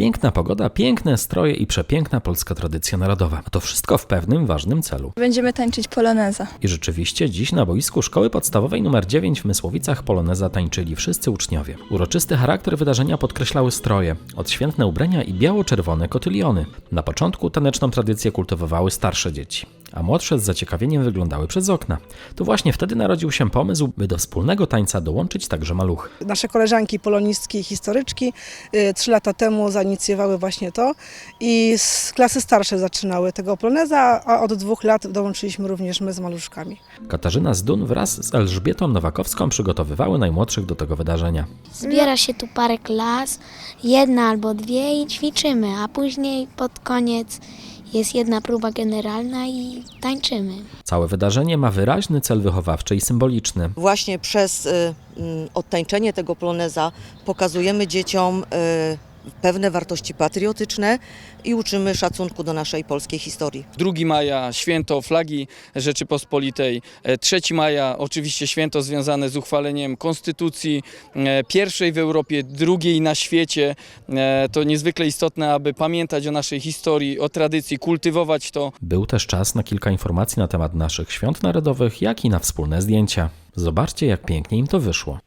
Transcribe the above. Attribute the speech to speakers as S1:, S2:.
S1: Piękna pogoda, piękne stroje i przepiękna polska tradycja narodowa. A to wszystko w pewnym ważnym celu.
S2: Będziemy tańczyć poloneza.
S1: I rzeczywiście dziś na boisku szkoły podstawowej nr 9 w Mysłowicach poloneza tańczyli wszyscy uczniowie. Uroczysty charakter wydarzenia podkreślały stroje, odświętne ubrania i biało-czerwone kotyliony. Na początku taneczną tradycję kultywowały starsze dzieci, a młodsze z zaciekawieniem wyglądały przez okna. To właśnie wtedy narodził się pomysł, by do wspólnego tańca dołączyć także maluchy.
S3: Nasze koleżanki polonistki i historyczki y, trzy lata temu zainicjowały właśnie to i z klasy starsze zaczynały tego poloneza, a od dwóch lat dołączyliśmy również my z maluszkami.
S1: Katarzyna Zdun wraz z Elżbietą Nowakowską przygotowywały najmłodszych do tego wydarzenia.
S4: Zbiera się tu parę klas, jedna albo dwie i ćwiczymy, a później pod koniec jest jedna próba generalna i tańczymy.
S1: Całe wydarzenie ma wyraźny cel wychowawczy i symboliczny.
S5: Właśnie przez y, mm, odtańczenie tego poloneza pokazujemy dzieciom y, pewne wartości patriotyczne i uczymy szacunku do naszej polskiej historii.
S6: 2 maja święto flagi Rzeczypospolitej, e, 3 maja oczywiście święto związane z uchwaleniem konstytucji, e, pierwszej w Europie, drugiej na świecie. E, To niezwykle istotne, aby pamiętać o naszej historii, o tradycji, kultywować to.
S1: Był też czas na kilka informacji na temat naszych świąt narodowych, jak i na wspólne zdjęcia. Zobaczcie, jak pięknie im to wyszło.